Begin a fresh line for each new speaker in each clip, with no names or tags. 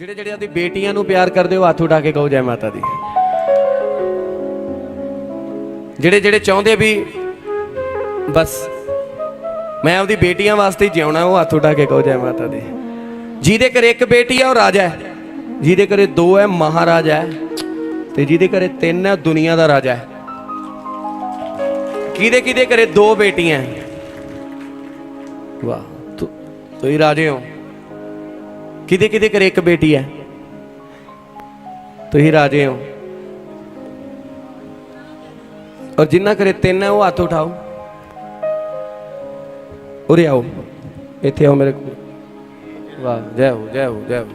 ਜਿਹੜੇ ਜਿਹੜੇ ਆਪਣੀ ਬੇਟੀਆਂ ਨੂੰ ਪਿਆਰ ਕਰਦੇ ਹੋ, ਹੱਥ ਉਠਾ ਕੇ ਕਹੋ ਜੈ ਮਾਤਾ ਦੀ। ਜਿਹੜੇ ਜਿਹੜੇ ਚਾਹੁੰਦੇ ਵੀ ਬਸ ਮੈਂ ਆਪਦੀ ਬੇਟੀਆਂ ਵਾਸਤੇ ਹੀ ਜਿਉਣਾ, ਉਹ ਹੱਥ ਉਠਾ ਕੇ ਕਹੋ ਜੈ ਮਾਤਾ ਦੀ। ਜਿਹਦੇ ਘਰੇ ਇੱਕ ਬੇਟੀ ਹੈ ਉਹ ਰਾਜਾ ਹੈ। ਜਿਹਦੇ ਘਰੇ ਦੋ ਹੈ, ਮਹਾਰਾਜਾ ਹੈ। ਤੇ ਜਿਹਦੇ ਘਰੇ ਤਿੰਨ ਹੈ, ਉਹ ਦੁਨੀਆ ਦਾ ਰਾਜਾ ਹੈ। ਕਿਹਦੇ ਕਿਹਦੇ ਘਰੇ ਦੋ ਬੇਟੀਆਂ ਵਾਹ, ਤੂੰ, ਤੁਸੀਂ ਰਾਜੇ ਹੋ। ਕਿਹਦੇ ਕਿਹਦੇ ਘਰੇ ਇੱਕ ਬੇਟੀ ਹੈ? ਤੁਸੀਂ ਰਾਜੇ ਹੋ। ਔਰ ਜਿੰਨਾ ਘਰੇ ਤਿੰਨ ਹੈ, ਉਹ ਹੱਥ ਉਠਾਓ। ਉਰੇ ਆਓ। ਇੱਥੇ ਆਓ ਮੇਰੇ ਕੋਲ। ਵਾਹ, ਜੈ ਹੋ ਜੈ ਹੋ ਜੈ ਹੋ।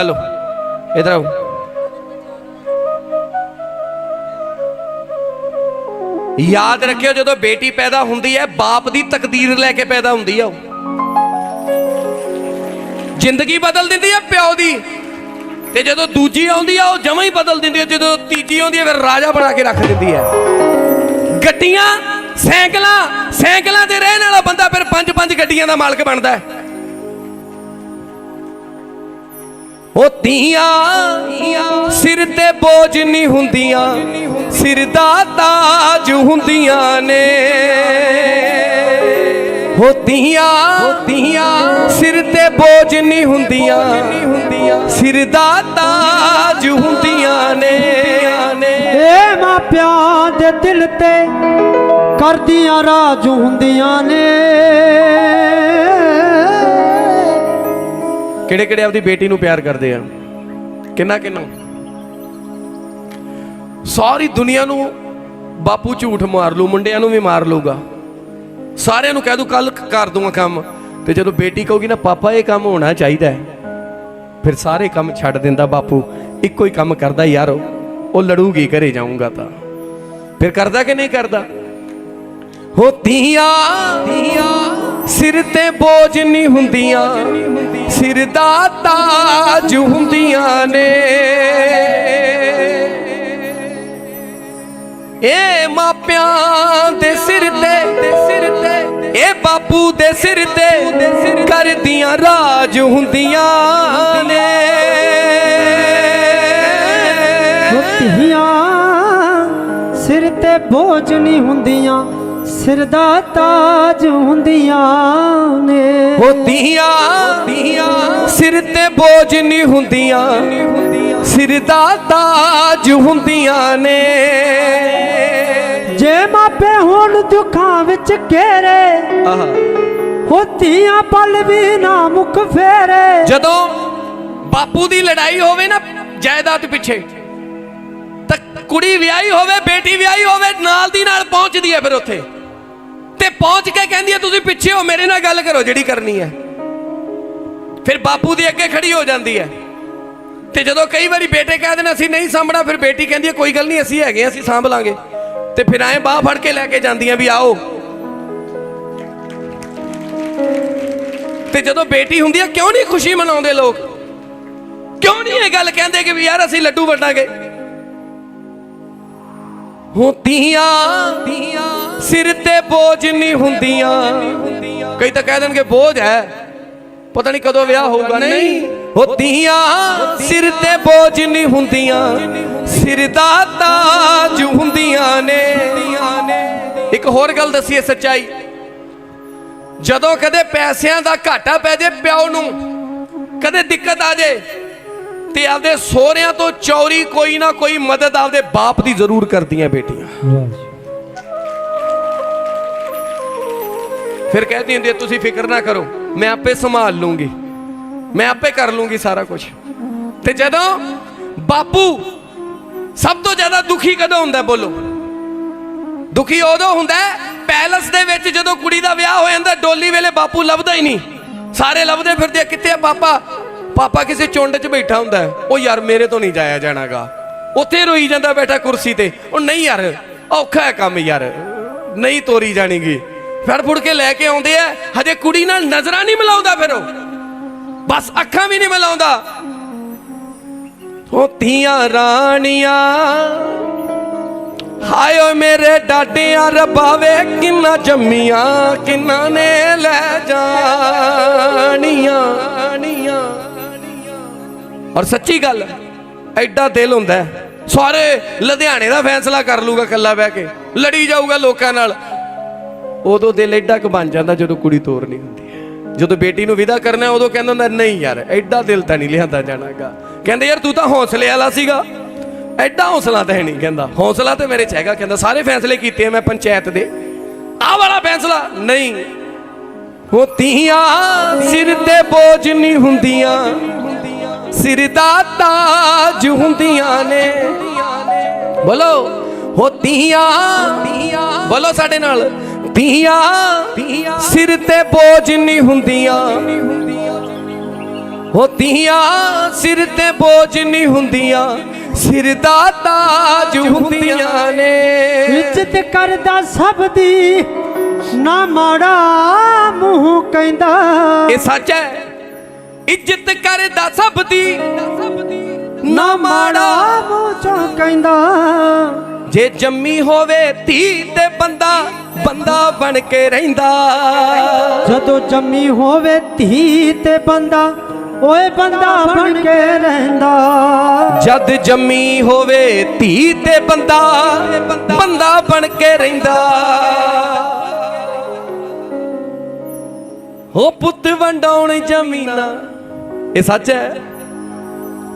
ਹਲੋ ਇਧਰ ਆਓ। ਯਾਦ ਰੱਖਿਓ, ਜਦੋਂ ਬੇਟੀ ਪੈਦਾ ਹੁੰਦੀ ਹੈ, ਬਾਪ ਦੀ ਤਕਦੀਰ ਲੈ ਕੇ ਪੈਦਾ ਹੁੰਦੀ ਹੈ ਉਹ। ਜ਼ਿੰਦਗੀ ਬਦਲ ਦਿੰਦੀ ਹੈ ਪਿਓ ਦੀ। ਤੇ ਜਦੋਂ ਦੂਜੀ ਆਉਂਦੀ ਆ, ਉਹ ਜਮਾਂ ਹੀ ਬਦਲ ਦਿੰਦੀ ਹੈ ਜਦੋਂ ਤੀਜੀ ਆਉਂਦੀ ਹੈ ਫਿਰ ਰਾਜਾ ਬਣਾ ਕੇ ਰੱਖ ਦਿੰਦੀ ਹੈ ਗੱਡੀਆਂ, ਸਾਈਕਲਾਂ ਸਾਈਕਲਾਂ ਤੇ ਰਹਿਣ ਵਾਲਾ ਬੰਦਾ ਫਿਰ ਪੰਜ ਪੰਜ ਗੱਡੀਆਂ ਦਾ ਮਾਲਕ ਬਣਦਾ ਹੈ। ਉਹ ਧੀਆਂ, ਸਿਰ ਤੇ ਬੋਝ ਨਹੀਂ ਹੁੰਦੀਆਂ, ਸਿਰ ਦਾ ਤਾਜ ਹੁੰਦੀਆਂ ਨੇ। ਹੋ ਧੀਆਂ ਧੀਆਂ ਸਿਰ ਤੇ ਬੋਝ ਨਹੀਂ ਹੁੰਦੀਆਂ। ਸਿਰ ਦਾ ਤਾਜ ਹੁੰਦੀਆਂ ਨੇ।
ਏ ਮਾਪਿਆਂ ਦੇ ਦਿਲ ਤੇ ਕਰਦੀਆਂ ਰਾਜ ਹੁੰਦੀਆਂ ਨੇ।
ਕਿਹੜੇ ਕਿਹੜੇ ਆਪਦੀ ਬੇਟੀ ਨੂੰ ਪਿਆਰ ਕਰਦੇ ਆ? ਕਿੰਨਾ ਕਿੰਨਾ? ਸਾਰੀ ਦੁਨੀਆ ਨੂੰ ਬਾਪੂ ਝੂਠ ਮਾਰ ਲੂ ਮੁੰਡਿਆਂ ਨੂੰ ਵੀ ਮਾਰ ਲੂਗਾ ਸਾਰਿਆਂ ਨੂੰ ਕਹਿ ਦੂੰ ਕੱਲ ਕਰ ਦੂੰਗਾ ਕੰਮ। ਤੇ ਜਦੋਂ ਬੇਟੀ ਕਹੂਗੀ ਨਾ, ਪਾਪਾ, ਇਹ ਕੰਮ ਹੋਣਾ ਚਾਹੀਦਾ ਹੈ। ਫਿਰ ਸਾਰੇ ਕੰਮ ਛੱਡ ਦਿੰਦਾ ਬਾਪੂ। ਇੱਕੋ ਹੀ ਕੰਮ ਕਰਦਾ ਯਾਰ, ਉਹ ਲੜੂਗੀ, ਘਰੇ ਜਾਊਂਗਾ ਤਾਂ। ਫਿਰ ਕਰਦਾ ਕਿ ਨਹੀਂ ਕਰਦਾ? ਹੋ ਸਿਰ ਤੇ ਬੋਝ ਨਹੀਂ ਹੁੰਦੀਆਂ। ਸਿਰ ਦਾ ਤਾਜ ਹੁੰਦੀਆਂ ਨੇ। ਇਹ ਮਾਪਿਆਂ ਦੇ ਸਿਰ ਤੇ ਬਾਪੂ ਦੇ ਸਿਰ ਤੇ ਕਰਦੀਆਂ ਰਾਜ ਹੁੰਦੀਆਂ ਨੇ।
ਧੀਆਂ ਸਿਰ ਤੇ ਬੋਝ ਨਹੀਂ ਹੁੰਦੀਆਂ ਸਿਰ ਦਾ ਤਾਜ ਹੁੰਦੀਆਂ ਨੇ।
ਹੋ ਧੀਆਂ ਧੀਆਂ ਸਿਰ ਤੇ ਬੋਝ ਨਹੀਂ ਹੁੰਦੀਆਂ ਸਿਰ ਦਾ ਤਾਜ ਹੁੰਦੀਆਂ ਨੇ।
ਜੇ ਮਾਪੇ ਹੁਣ ਦੁੱਖਾਂ ਵਿੱਚ ਘੇਰੇ
ਆਹ।
ਹੋ ਧੀਆਂ ਪਲ ਵੀ ਨਾ ਮੁਖ ਫੇਰੇ।
ਜਦੋਂ ਬਾਪੂ ਦੀ ਲੜਾਈ ਹੋਵੇ ਨਾ ਜਾਇਦਾਦ ਪਿੱਛੇ ਤਾਂ ਕੁੜੀ ਵਿਆਹੀ ਹੋਵੇ ਬੇਟੀ ਵਿਆਹੀ ਹੋਵੇ ਨਾਲ ਦੀ ਨਾਲ ਪਹੁੰਚਦੀ ਹੈ ਫਿਰ ਉੱਥੇ। ਤੇ ਪਹੁੰਚ ਕੇ ਕਹਿੰਦੀ ਹੈ ਤੁਸੀਂ ਪਿੱਛੇ ਹੋ ਮੇਰੇ ਨਾਲ ਗੱਲ ਕਰੋ ਜਿਹੜੀ ਕਰਨੀ ਹੈ। ਫਿਰ ਬਾਪੂ ਦੇ ਅੱਗੇ ਖੜੀ ਹੋ ਜਾਂਦੀ ਹੈ। ਤੇ ਜਦੋਂ ਕਈ ਵਾਰੀ ਬੇਟੇ ਕਹਿ ਦੇਣ ਅਸੀਂ ਨਹੀਂ ਸਾਂਭਣਾ ਫਿਰ ਬੇਟੀ ਕਹਿੰਦੀ ਹੈ ਕੋਈ ਗੱਲ ਨਹੀਂ ਅਸੀਂ ਹੈਗੇ ਅਸੀਂ ਸਾਂਭ ਲਾਂਗੇ। ਤੇ ਫਿਰ ਐਂ ਬਾਹ ਫੜ ਕੇ ਲੈ ਕੇ ਜਾਂਦੀਆਂ ਵੀ ਆਓ। ਤੇ ਜਦੋਂ ਬੇਟੀ ਹੁੰਦੀ ਆ, ਕਿਉਂ ਨਹੀਂ ਖੁਸ਼ੀ ਮਨਾਉਂਦੇ ਲੋਕ? ਕਿਉਂ ਨਹੀਂ ਇਹ ਗੱਲ ਕਹਿੰਦੇ ਕਿ ਵੀ ਯਾਰ ਅਸੀਂ ਲੱਡੂ ਵਟਾਂਗੇ ਹੁੰਦੀਆਂ ਸਿਰ ਤੇ ਬੋਝ ਨਹੀਂ ਹੁੰਦੀਆਂ। ਕਈ ਤਾਂ ਕਹਿ ਦੇਣਗੇ, ਬੋਝ ਹੈ। ਪਤਾ ਨਹੀਂ ਕਦੋਂ ਵਿਆਹ ਹੋਊਗਾ। ਨਹੀਂ। ਹੁੰਦੀਆਂ ਸਿਰ ਤੇ ਬੋਝ ਨਹੀਂ ਹੁੰਦੀਆਂ। ਸਿਰ ਦਾ ਤਾਜ ਹੁੰਦੀਆਂ ਨੇ। ਇੱਕ ਹੋਰ ਗੱਲ ਦਸੀਏ ਸੱਚਾਈ। ਜਦੋਂ ਕਦੇ ਪੈਸਿਆਂ ਦਾ ਘਾਟਾ ਪੈ ਜੇ ਪਿਓ ਨੂੰ ਕਦੇ ਦਿੱਕਤ ਆ ਜੇ ਤੇ ਆਪਦੇ ਸਹੁਰਿਆਂ ਤੋਂ ਚੌਰੀ ਕੋਈ ਨਾ ਕੋਈ ਮਦਦ ਆਪਦੇ ਬਾਪ ਦੀ ਜ਼ਰੂਰ ਕਰਦੀਆਂ ਬੇਟੀਆਂ। ਫਿਰ ਕਹਿੰਦੀ ਹੁੰਦੀ ਤੁਸੀਂ ਫਿਕਰ ਨਾ ਕਰੋ। ਮੈਂ ਆਪੇ ਸੰਭਾਲ ਲੂੰਗੀ। ਮੈਂ ਆਪੇ ਕਰ ਲੂੰਗੀ ਸਾਰਾ ਕੁਝ ਤੇ ਜਦੋਂ ਬਾਪੂ ਸਭ ਤੋਂ ਜ਼ਿਆਦਾ ਦੁਖੀ ਕਦੋਂ ਹੁੰਦਾ ਬੋਲੋ। ਦੁਖੀ ਉਦੋਂ ਹੁੰਦਾ ਹੈ, ਪੈਲਸ ਦੇ ਵਿੱਚ ਜਦੋਂ ਕੁੜੀ ਦਾ ਵਿਆਹ ਹੋ ਜਾਂਦਾ ਡੋਲੀ ਵੇਲੇ ਬਾਪੂ ਲੱਭਦਾ ਹੀ ਨਹੀਂ। ਸਾਰੇ ਲੱਭਦੇ ਫਿਰਦੇ ਕਿੱਥੇ ਆ ਪਾਪਾ? ਪਾਪਾ ਕਿਸੇ ਚੁੰਡ 'ਚ ਬੈਠਾ ਹੁੰਦਾ ਉਹ ਯਾਰ ਮੇਰੇ ਤੋਂ ਨਹੀਂ ਜਾਇਆ ਜਾਣਾਗਾ। ਉੱਥੇ ਰੋਈ ਜਾਂਦਾ ਬੈਠਾ ਕੁਰਸੀ ਤੇ। ਉਹ ਨਹੀਂ ਯਾਰ ਔਖਾ ਹੈ ਕੰਮ ਯਾਰ। ਨਹੀਂ ਤੋਰੀ ਜਾਣੀਗੀ। ਫੜ ਫੁੜ ਕੇ ਲੈ ਕੇ ਆਉਂਦੇ ਆ। ਹਜੇ ਕੁੜੀ ਨਾਲ ਨਜ਼ਰਾਂ ਨਹੀਂ ਮਿਲਾਉਂਦਾ ਫਿਰ ਉਹ। ਬਸ ਅੱਖਾਂ ਵੀ ਨਹੀਂ ਮਿਲਾਉਂਦਾ। ਉਹ ਧੀਆਂ ਰਾਣੀਆਂ, ਹਾਏ ਮੇਰੇ ਡਾਡਿਆਂ, ਰੱਬਾ ਵੇ ਕਿੰਨਾ ਜੰਮੀਆਂ, ਕਿੰਨਾ ਨੇ ਲੈ ਜਾਣੀਆਂ ਔਰ ਸੱਚੀ ਗੱਲ, ਐਡਾ ਦਿਲ ਹੁੰਦਾ ਸਾਰੇ ਲੁਧਿਆਣੇ ਦਾ ਫੈਸਲਾ ਕਰ ਲੂਗਾ ਇਕੱਲਾ ਬਹਿ ਕੇ। ਲੜੀ ਜਾਊਗਾ ਲੋਕਾਂ ਨਾਲ। ਉਦੋਂ ਦਿਲ ਐਡਾ ਕੁ ਬਣ ਜਾਂਦਾ ਜਦੋਂ ਕੁੜੀ ਤੋਰਨੀ ਹੁੰਦੀ ਹੈ। ਜਦੋਂ ਬੇਟੀ ਨੂੰ ਵਿਦਾ ਕਰਨਾ ਉਦੋਂ ਕਹਿੰਦਾ ਹੁੰਦਾ, ਨਹੀਂ ਯਾਰ ਐਡਾ ਦਿਲ ਤਾਂ ਨਹੀਂ ਲਿਆਂਦਾ ਜਾਣਾਗਾ। ਕਹਿੰਦੇ, ਯਾਰ, ਤੂੰ ਤਾਂ ਹੌਸਲੇ ਵਾਲਾ ਸੀਗਾ। ਐਡਾ ਹੌਸਲਾ ਤਾਂ ਹੈ ਨਹੀਂ, ਕਹਿੰਦਾ। ਹੌਸਲਾ ਤੇ ਮੇਰੇ ਚ ਹੈਗਾ, ਕਹਿੰਦਾ, ਸਾਰੇ ਫੈਸਲੇ ਕੀਤੇ ਮੈਂ ਪੰਚਾਇਤ ਦੇ। ਆਹ ਵਾਲਾ ਫੈਸਲਾ, ਨਹੀਂ, ਉਹ ਤੀਆਂ ਸਿਰ ਤੇ ਬੋਝ ਨਹੀਂ ਹੁੰਦੀਆਂ। ਸਿਰ ਦਾ ਤਾਜ ਹੁੰਦੀਆਂ ਨੇ। ਬੋਲੋ ਹੋ ਤੀਆਂ, ਬੋਲੋ ਸਾਡੇ ਨਾਲ। ਤੀਆਂ ਸਿਰ ਤੇ ਬੋਝ ਨਹੀਂ ਹੁੰਦੀਆਂ। ਹੋ ਤੀਆਂ ਸਿਰ ਤੇ ਬੋਝ ਨਹੀਂ ਹੁੰਦੀਆਂ। ਸਿਰ ਦਾ ਤਾਜ ਹੁੰਦੀਆਂ ਨੇ।
ਇੱਜ਼ਤ ਕਰਦਾ ਸਭ ਦੀ। ਨਾ ਮਾੜਾ ਮੂੰਹ ਕਹਿੰਦਾ।
ਇਹ ਸੱਚ ਹੈ। ਇੱਜ਼ਤ ਕਰਦਾ ਸਭ ਦੀ।
ਨਾ ਮਾੜਾ ਮੂੰਹ ਚੋਂ ਕਹਿੰਦਾ।
ਜੇ ਜੰਮੀ ਹੋਵੇ ਧੀ ਤੇ ਬੰਦਾ ਬੰਦਾ ਬਣ ਕੇ ਰਹਿੰਦਾ।
ਜਦੋਂ ਜੰਮੀ ਹੋਵੇ ਧੀ ਤੇ ਬੰਦਾ ਓਏ ਬੰਦਾ ਬਣ ਕੇ ਰਹਿੰਦਾ।
ਜਦ ਜੰਮੀ ਹੋਵੇ ਧੀ ਤੇ ਬੰਦਾ ਬੰਦਾ ਬਣ ਕੇ ਰਹਿੰਦਾ। ਹੋ ਪੁੱਤ ਵੰਡਾਉਣ ਜ਼ਮੀਨਾਂ ਇਹ ਸੱਚ ਹੈ?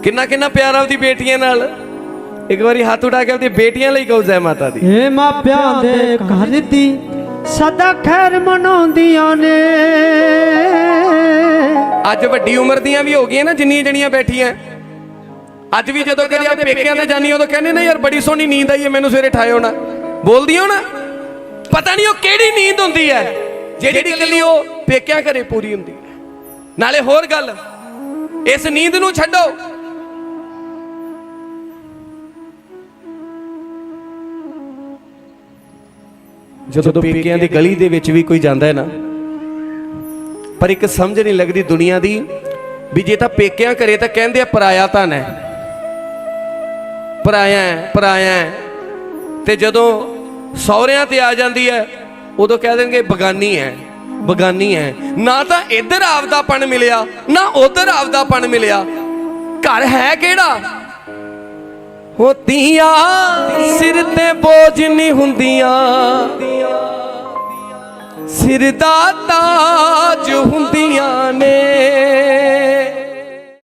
ਕਿੰਨਾ ਕਿੰਨਾ ਪਿਆਰ ਆਪਦੀ ਬੇਟੀਆਂ ਨਾਲ? ਇੱਕ ਵਾਰੀ ਹੱਥ ਉਠਾ ਕੇ ਆਪਦੀ ਬੇਟੀਆਂ ਲਈ ਕਹੋ ਜੈ ਮਾਤਾ ਦੀ।
ਏ ਮਾਪਿਆਂ ਦੇ ਘਰ ਦੀ ਸਦਾ ਖੈਰ ਮਨਾਉਂਦੀਆਂ ਨੇ।
ਅੱਜ ਵੱਡੀ ਉਮਰ ਦੀਆਂ ਵੀ ਹੋ ਗਈਆਂ ਨਾ ਜਿੰਨੀਆਂ ਜਣੀਆਂ ਬੈਠੀਆਂ। ਅੱਜ ਵੀ ਜਦੋਂ ਕਦੇ ਆ ਪੇਕਿਆਂ ਤੇ ਜਾਨੀ ਉਦੋਂ ਕਹਿੰਦੇ ਨੇ ਯਾਰ ਬੜੀ ਸੋਹਣੀ ਨੀਂਦ ਆਈ ਹੈ ਮੈਨੂੰ ਸਵੇਰੇ ਠਾਇਓ ਨਾ। ਬੋਲਦੀਆਂ ਨਾ ਪਤਾ ਨਹੀਂ ਉਹ ਕਿਹੜੀ ਨੀਂਦ ਹੁੰਦੀ ਹੈ ਜਿਹੜੀ ਕੱਲੀ ਉਹ ਪੇਕਿਆਂ ਘਰੇ ਪੂਰੀ ਹੁੰਦੀ ਹੈ ਨਾਲੇ ਹੋਰ ਗੱਲ ਇਸ ਨੀਂਦ ਨੂੰ ਛੱਡੋ। ਜਦੋਂ ਪੇਕਿਆਂ ਦੀ ਗਲੀ ਦੇ ਵਿੱਚ ਵੀ ਕੋਈ ਜਾਂਦਾ ਹੈ ਨਾ ਪਰ ਇੱਕ ਸਮਝ ਨਹੀਂ ਲੱਗਦੀ ਦੁਨੀਆ ਦੀ ਵੀ ਜੇ ਤਾਂ ਪੇਕਿਆਂ ਘਰੇ ਤਾਂ ਕਹਿੰਦੇ ਆ ਪਰਾਇਆ ਤਾਂ ਹੈ ਪਰਾਇਆ ਹੈ ਪਰਾਇਆ ਹੈ। ਤੇ ਜਦੋਂ ਸਹੁਰਿਆਂ ਤੇ ਆ ਜਾਂਦੀ ਹੈ ਉਦੋਂ ਕਹਿ ਦੇਣਗੇ ਬਗਾਨੀ ਹੈ ਬਗਾਨੀ ਹੈ। ਨਾ ਤਾਂ ਇੱਧਰ ਆਪਦਾਪਣ ਮਿਲਿਆ ਨਾ ਉੱਧਰ ਆਪਦਾਪਣ ਮਿਲਿਆ। ਘਰ ਹੈ ਕਿਹੜਾ? ਹੋਤੀਆਂ ਸਿਰ ਤੇ ਬੋਝ ਨਹੀਂ ਹੁੰਦੀਆਂ। ਸਿਰ ਦਾ ਤਾਜ ਹੁੰਦੀਆਂ ਨੇ।